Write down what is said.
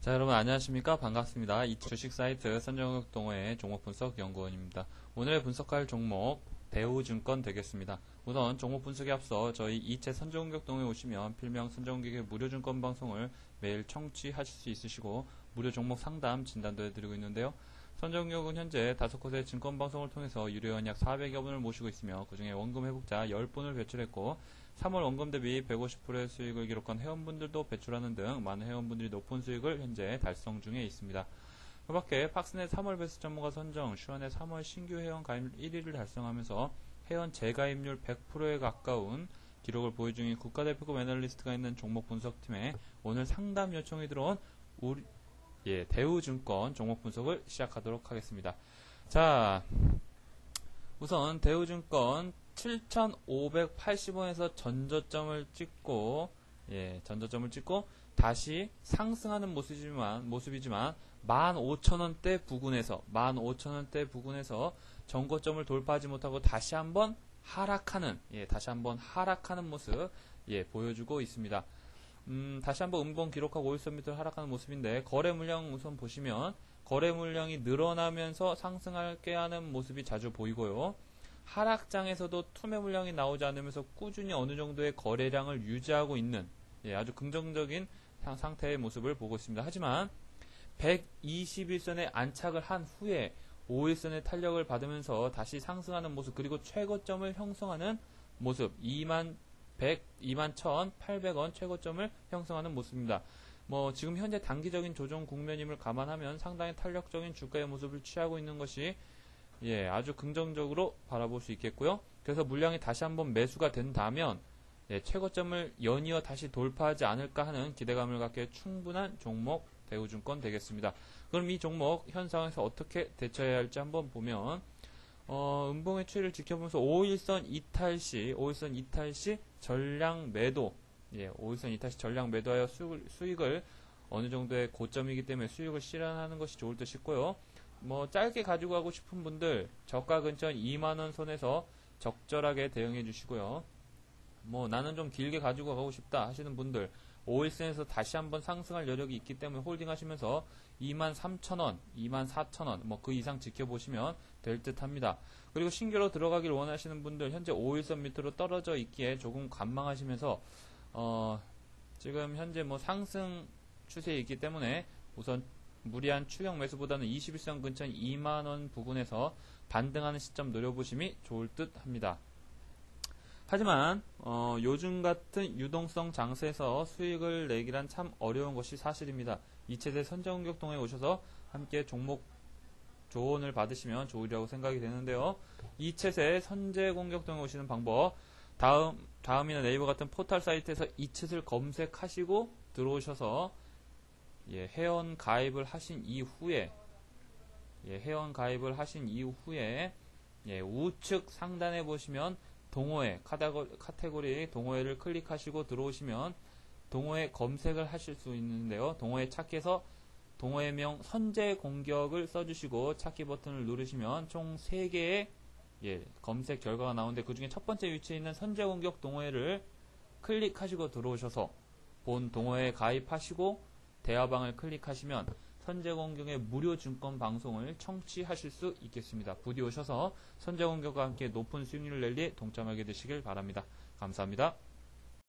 자, 여러분 안녕하십니까? 반갑습니다. 이 주식 사이트 선정국 동호회 종목 분석 연구원입니다. 오늘 분석할 종목 대우증권 되겠습니다. 우선 종목 분석에 앞서 저희 이체 선정국 동호회 오시면 필명 선정국의 무료 증권 방송을 매일 청취하실 수 있으시고 무료 종목 상담 진단도 해드리고 있는데요. 선정국은 현재 다섯 곳의 증권 방송을 통해서 유료원 약 400여 분을 모시고 있으며 그중에 원금 회복자 10분을 배출했고 3월 원금 대비 150%의 수익을 기록한 회원분들도 배출하는 등 많은 회원분들이 높은 수익을 현재 달성 중에 있습니다. 그 밖에 팍스넷 3월 베스트 전문가 선정, 슈안의 3월 신규 회원 가입률 1위를 달성하면서 회원 재가입률 100%에 가까운 기록을 보유 중인 국가대표급 애널리스트가 있는 종목 분석팀에 오늘 상담 요청이 들어온 우리, 예, 대우증권 종목 분석을 시작하도록 하겠습니다. 자, 우선 대우증권 7,580원에서 전저점을 찍고 예, 전저점을 찍고 다시 상승하는 모습이지만 모습이지만 15,000원대 부근에서 15,000원대 부근에서 전고점을 돌파하지 못하고 다시 한번 하락하는 예, 다시 한번 하락하는 모습 예, 보여주고 있습니다. 음, 다시 한번 음봉 기록하고 5일선 하락하는 모습인데 거래 물량 우선 보시면 거래 물량이 늘어나면서 상승하게 하는 모습이 자주 보이고요. 하락장에서도 투매 물량이 나오지 않으면서 꾸준히 어느 정도의 거래량을 유지하고 있는 예, 아주 긍정적인 상태의 모습을 보고 있습니다. 하지만 121선에 안착을 한 후에 5일선의 탄력을 받으면서 다시 상승하는 모습 그리고 최고점을 형성하는 모습 2만 100, 2만 1,800원 최고점을 형성하는 모습입니다. 뭐 지금 현재 단기적인 조정 국면임을 감안하면 상당히 탄력적인 주가의 모습을 취하고 있는 것이 예, 아주 긍정적으로 바라볼 수 있겠고요. 그래서 물량이 다시 한번 매수가 된다면 예, 최고점을 연이어 다시 돌파하지 않을까 하는 기대감을 갖게 충분한 종목 대우증권 되겠습니다. 그럼 이 종목 현상에서 어떻게 대처해야 할지 한번 보면 어, 음봉의 추이를 지켜보면서 5일선 이탈 시 5일선 이탈 시 전량 매도 예, 5일선 이탈 시 전량 매도하여 수익을, 수익을 어느 정도의 고점이기 때문에 수익을 실현하는 것이 좋을 듯 싶고요. 뭐 짧게 가지고 가고 싶은 분들 저가 근처 2만원 선에서 적절하게 대응해 주시고요. 뭐 나는 좀 길게 가지고 가고 싶다 하시는 분들 5일선에서 다시 한번 상승할 여력이 있기 때문에 홀딩 하시면서 23,000원, 24,000원 뭐 그 이상 지켜보시면 될 듯 합니다. 그리고 신규로 들어가길 원하시는 분들 현재 5일선 밑으로 떨어져 있기에 조금 관망하시면서 어 지금 현재 뭐 상승 추세에 있기 때문에 우선 무리한 추격 매수보다는 21선 근처 2만원 부근에서 반등하는 시점 노려보심이 좋을 듯 합니다. 하지만 어, 요즘 같은 유동성 장세에서 수익을 내기란 참 어려운 것이 사실입니다. 이체대 선정공격동에 오셔서 함께 종목 조언을 받으시면 좋으리라고 생각이 되는데요. 이챗의 선제 공격동에 오시는 방법 다음 다음이나 네이버 같은 포털 사이트에서 이챗을 검색하시고 들어오셔서 예, 회원 가입을 하신 이후에 예, 회원 가입을 하신 이후에 예, 우측 상단에 보시면 동호회 카테고리 동호회를 클릭하시고 들어오시면 동호회 검색을 하실 수 있는데요. 동호회 찾기에서 동호회명 선제 공격을 써주시고 찾기 버튼을 누르시면 총 3개의 예, 검색 결과가 나오는데 그 중에 첫 번째 위치에 있는 선제 공격 동호회를 클릭하시고 들어오셔서 본 동호회에 가입하시고 대화방을 클릭하시면 선제공격의 무료 증권 방송을 청취하실 수 있겠습니다. 부디 오셔서 선제공격과 함께 높은 수익률을 낼리 동참하게 되시길 바랍니다. 감사합니다.